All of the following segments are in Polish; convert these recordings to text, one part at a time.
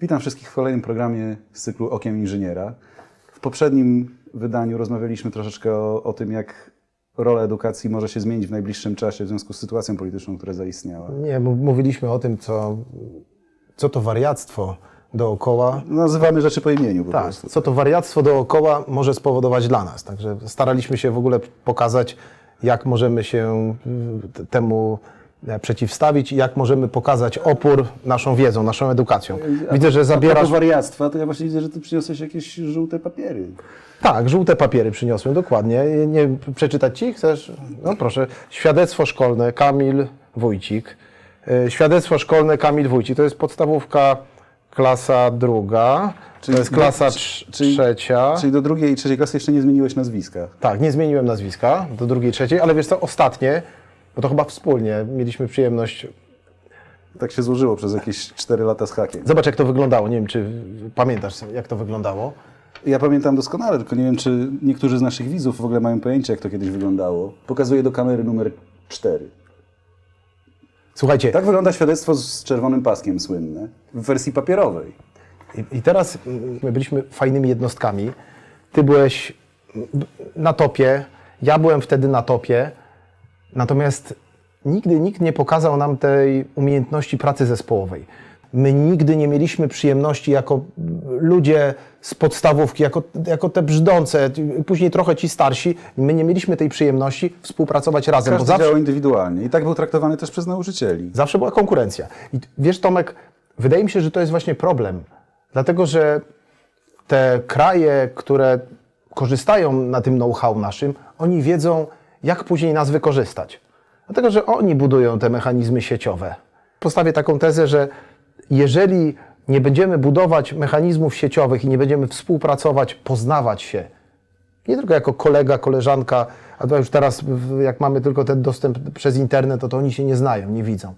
Witam wszystkich w kolejnym programie z cyklu Okiem Inżyniera. W poprzednim wydaniu rozmawialiśmy troszeczkę o, o tym, jak rola edukacji może się zmienić w najbliższym czasie w związku z sytuacją polityczną, która zaistniała. Nie, mów- mówiliśmy o tym, co, co to wariactwo dookoła. Nazywamy rzeczy po imieniu po Tak, prostu. co to wariactwo dookoła może spowodować dla nas. Także staraliśmy się w ogóle pokazać, jak możemy się y, temu przeciwstawić i jak możemy pokazać opór naszą wiedzą, naszą edukacją. Widzę, że A zabierasz... propos wariactwa, to ja właśnie widzę, że ty przyniosłeś jakieś żółte papiery. Tak, żółte papiery przyniosłem, dokładnie. Nie przeczytać ci? Chcesz? No proszę. Świadectwo szkolne Kamil Wójcik. E, Świadectwo szkolne Kamil Wójcik. To jest podstawówka klasa druga. to jest klasa czyli- trzecia. Czyli do drugiej i trzeciej klasy jeszcze nie zmieniłeś nazwiska. Tak, nie zmieniłem nazwiska do drugiej, trzeciej, ale wiesz co, ostatnie, bo to chyba wspólnie mieliśmy przyjemność. Tak się złożyło przez jakieś 4 lata z hakiem. Zobacz, jak to wyglądało. Nie wiem, czy pamiętasz, jak to wyglądało. Ja pamiętam doskonale, tylko nie wiem, czy niektórzy z naszych widzów w ogóle mają pojęcie, jak to kiedyś wyglądało. Pokazuję do kamery numer 4. Słuchajcie, Tak wygląda świadectwo z czerwonym paskiem słynne w wersji papierowej. I, I teraz mm, my byliśmy fajnymi jednostkami. Ty byłeś mm, na topie, ja byłem wtedy na topie. Natomiast nigdy nikt nie pokazał nam tej umiejętności pracy zespołowej. My nigdy nie mieliśmy przyjemności jako ludzie z podstawówki, jako, jako te brzdące, później trochę ci starsi, my nie mieliśmy tej przyjemności współpracować razem. Każdy bo zawsze, działał indywidualnie i tak był traktowany też przez nauczycieli. Zawsze była konkurencja. I wiesz, Tomek, wydaje mi się, że to jest właśnie problem. Dlatego, że te kraje, które korzystają na tym know-how naszym, oni wiedzą, jak później nas wykorzystać. Dlatego, że oni budują te mechanizmy sieciowe. Postawię taką tezę, że jeżeli nie będziemy budować mechanizmów sieciowych i nie będziemy współpracować, poznawać się, nie tylko jako kolega, koleżanka, a już teraz, jak mamy tylko ten dostęp przez internet, to, to oni się nie znają, nie widzą.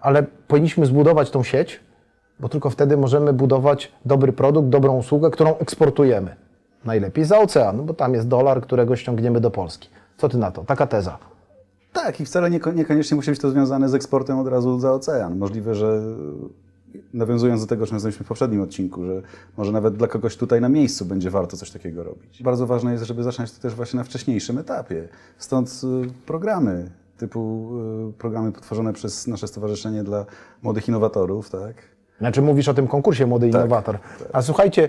Ale powinniśmy zbudować tą sieć, bo tylko wtedy możemy budować dobry produkt, dobrą usługę, którą eksportujemy. Najlepiej za ocean, bo tam jest dolar, którego ściągniemy do Polski. Co ty na to? Taka teza. Tak, i wcale nieko- niekoniecznie musi być to związane z eksportem od razu za ocean. Możliwe, że nawiązując do tego, czym rozmawialiśmy w poprzednim odcinku, że może nawet dla kogoś tutaj na miejscu będzie warto coś takiego robić. Bardzo ważne jest, żeby zacząć to też właśnie na wcześniejszym etapie. Stąd y, programy typu y, programy tworzone przez nasze Stowarzyszenie dla Młodych Innowatorów, tak? Znaczy mówisz o tym konkursie Młody Innowator. A słuchajcie,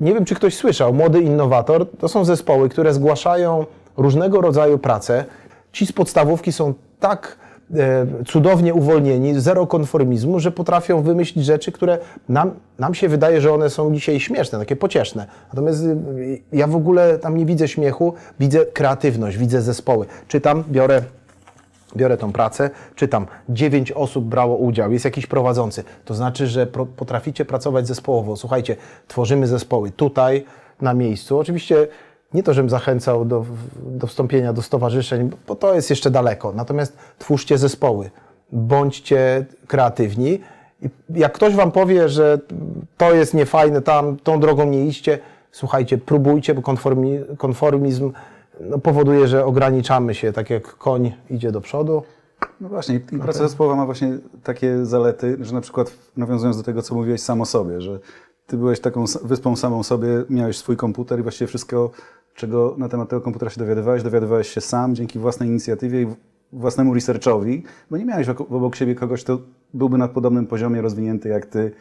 nie wiem czy ktoś słyszał, Młody Innowator to są zespoły, które zgłaszają różnego rodzaju prace. Ci z podstawówki są tak e, cudownie uwolnieni, zero konformizmu, że potrafią wymyślić rzeczy, które nam, nam się wydaje, że one są dzisiaj śmieszne, takie pocieszne. Natomiast y, ja w ogóle tam nie widzę śmiechu, widzę kreatywność, widzę zespoły. Czytam, biorę biorę tą pracę, czytam, dziewięć osób brało udział, jest jakiś prowadzący. To znaczy, że potraficie pracować zespołowo. Słuchajcie, tworzymy zespoły tutaj, na miejscu. Oczywiście nie to, żebym zachęcał do, do wstąpienia do stowarzyszeń, bo to jest jeszcze daleko. Natomiast twórzcie zespoły, bądźcie kreatywni. I jak ktoś Wam powie, że to jest niefajne, tam tą drogą nie idźcie, słuchajcie, próbujcie, bo konformi, konformizm no, powoduje, że ograniczamy się, tak jak koń idzie do przodu. No właśnie, i praca zespołowa ma właśnie takie zalety, że na przykład nawiązując do tego, co mówiłeś sam o sobie, że ty byłeś taką wyspą samą sobie, miałeś swój komputer i właściwie wszystko, czego na temat tego komputera się dowiadywałeś, dowiadywałeś się sam dzięki własnej inicjatywie i własnemu researchowi, bo nie miałeś obok siebie kogoś, kto byłby na podobnym poziomie rozwinięty jak ty,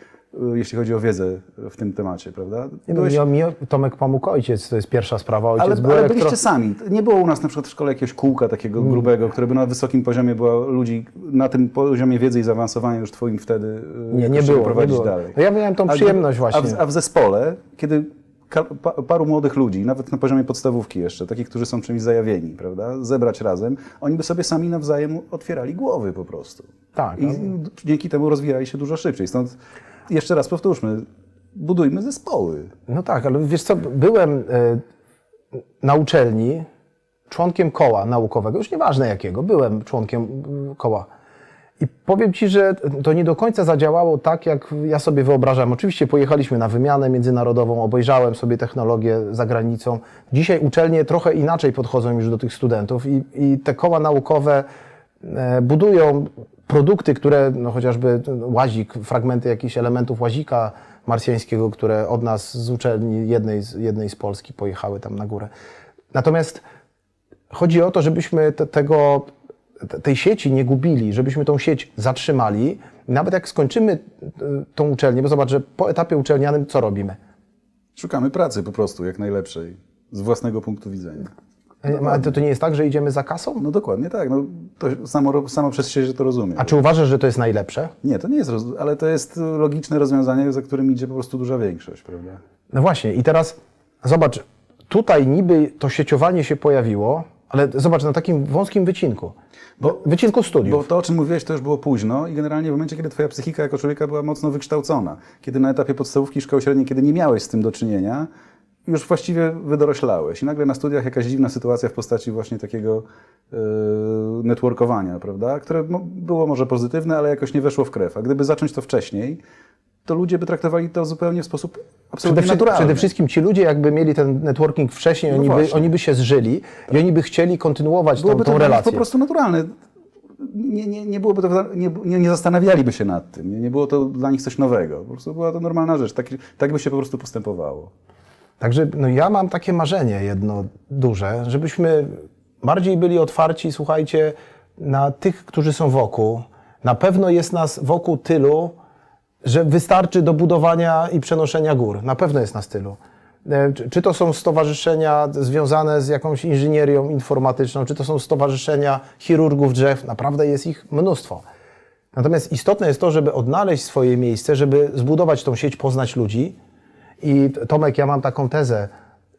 jeśli chodzi o wiedzę w tym temacie, prawda? Nie byłeś... mi, mi Tomek pomógł ojciec, to jest pierwsza sprawa. Ojciec Ale, był ale elektro... byliście sami. Nie było u nas na przykład w szkole jakiegoś kółka takiego Mm. grubego, które by na wysokim poziomie było ludzi, na tym poziomie wiedzy i zaawansowania już twoim wtedy y, Nie, nie było, nie prowadzić było. dalej. No ja miałem tą A- przyjemność właśnie. A w, a w zespole, kiedy paru młodych ludzi, nawet na poziomie podstawówki jeszcze, takich, którzy są czymś zajawieni, prawda, zebrać razem, oni by sobie sami nawzajem otwierali głowy po prostu. Tak, I no. dzięki temu rozwijali się dużo szybciej. Stąd jeszcze raz powtórzmy, budujmy zespoły. No tak, ale wiesz co, byłem e, na uczelni członkiem koła naukowego, już nieważne jakiego, byłem członkiem mm, koła. I powiem Ci, że to nie do końca zadziałało tak, jak ja sobie wyobrażam. Oczywiście pojechaliśmy na wymianę międzynarodową, obejrzałem sobie technologię za granicą. Dzisiaj uczelnie trochę inaczej podchodzą już do tych studentów i, i te koła naukowe budują produkty, które no chociażby łazik, fragmenty jakichś elementów łazika marsjańskiego, które od nas z uczelni jednej z, jednej z Polski pojechały tam na górę. Natomiast chodzi o to, żebyśmy te, tego, te- tej sieci nie gubili, żebyśmy tą sieć zatrzymali. Nawet jak skończymy y, tą uczelnię, bo zobacz, że po etapie uczelnianym co robimy? Szukamy pracy po prostu, jak najlepszej, z własnego punktu widzenia. A to, to nie jest tak, że idziemy za kasą? No dokładnie tak, no, to samo, samo przez się, że to rozumiem. A czy uważasz, że to jest najlepsze? Nie, to nie jest, ale to jest logiczne rozwiązanie, za którym idzie po prostu duża większość, prawda? No właśnie, i teraz zobacz, tutaj niby to sieciowanie się pojawiło, ale zobacz, na takim wąskim wycinku. Bo, wycinku studiów. Bo to, o czym mówiłeś, to już było późno i generalnie w momencie, kiedy twoja psychika jako człowieka była mocno wykształcona, kiedy na etapie podstawówki szkoły średniej, kiedy nie miałeś z tym do czynienia, już właściwie wydoroślałeś i nagle na studiach jakaś dziwna sytuacja w postaci właśnie takiego yy, networkowania, prawda, które było może pozytywne, ale jakoś nie weszło w krew. A gdyby zacząć to wcześniej, to ludzie by traktowali to zupełnie w sposób Przede, absolutnie wszy- naturalny. przede wszystkim ci ludzie, jakby mieli ten networking wcześniej, No oni, by, oni by się zżyli i oni by chcieli kontynuować tą, Byłoby tą to dla nich relację. po prostu naturalne. Nie, nie, nie, byłoby to, nie, nie, nie zastanawialiby się nad tym. Nie, nie było to dla nich coś nowego. Po prostu była to normalna rzecz. Tak, tak by się po prostu postępowało. Także no ja mam takie marzenie jedno duże, żebyśmy bardziej byli otwarci, słuchajcie, na tych, którzy są wokół. Na pewno jest nas wokół tylu, że wystarczy do budowania i przenoszenia gór. Na pewno jest nas tylu. E, Czy, czy to są stowarzyszenia związane z jakąś inżynierią informatyczną, czy to są stowarzyszenia chirurgów drzew, naprawdę jest ich mnóstwo. Natomiast istotne jest to, żeby odnaleźć swoje miejsce, żeby zbudować tą sieć, poznać ludzi. I Tomek, ja mam taką tezę,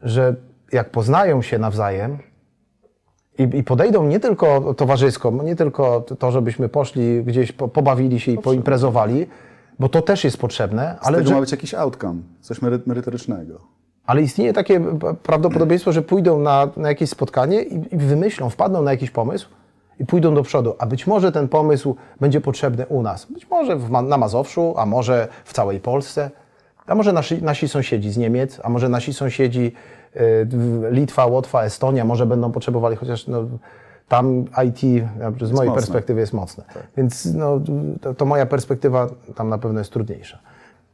że jak poznają się nawzajem i, i podejdą nie tylko towarzysko, nie tylko to, żebyśmy poszli gdzieś, po, pobawili się i poimprezowali, bo to też jest potrzebne, Ale ale, tego że, ma być jakiś outcome, coś mery- merytorycznego. ale istnieje takie prawdopodobieństwo, że pójdą na, na jakieś spotkanie i, i wymyślą, wpadną na jakiś pomysł i pójdą do przodu. A być może ten pomysł będzie potrzebny u nas. Być może w, na Mazowszu, a może w całej Polsce, a może nasi, nasi sąsiedzi z Niemiec, a może nasi sąsiedzi w- Litwa, Łotwa, Estonia, może będą potrzebowali, chociaż no, tam IT z mojej mocne. perspektywy jest mocne. Więc no, to, to moja perspektywa tam na pewno jest trudniejsza.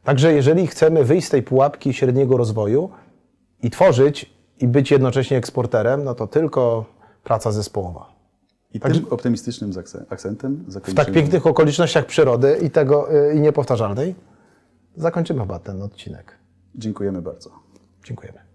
Także jeżeli chcemy wyjść z tej pułapki średniego rozwoju i tworzyć i być jednocześnie eksporterem, no to tylko praca zespołowa. I tym optymistycznym akcentem W zakończymy. tak pięknych okolicznościach przyrody i tego y, i niepowtarzalnej zakończymy chyba ten odcinek. Dziękujemy bardzo. Dziękujemy.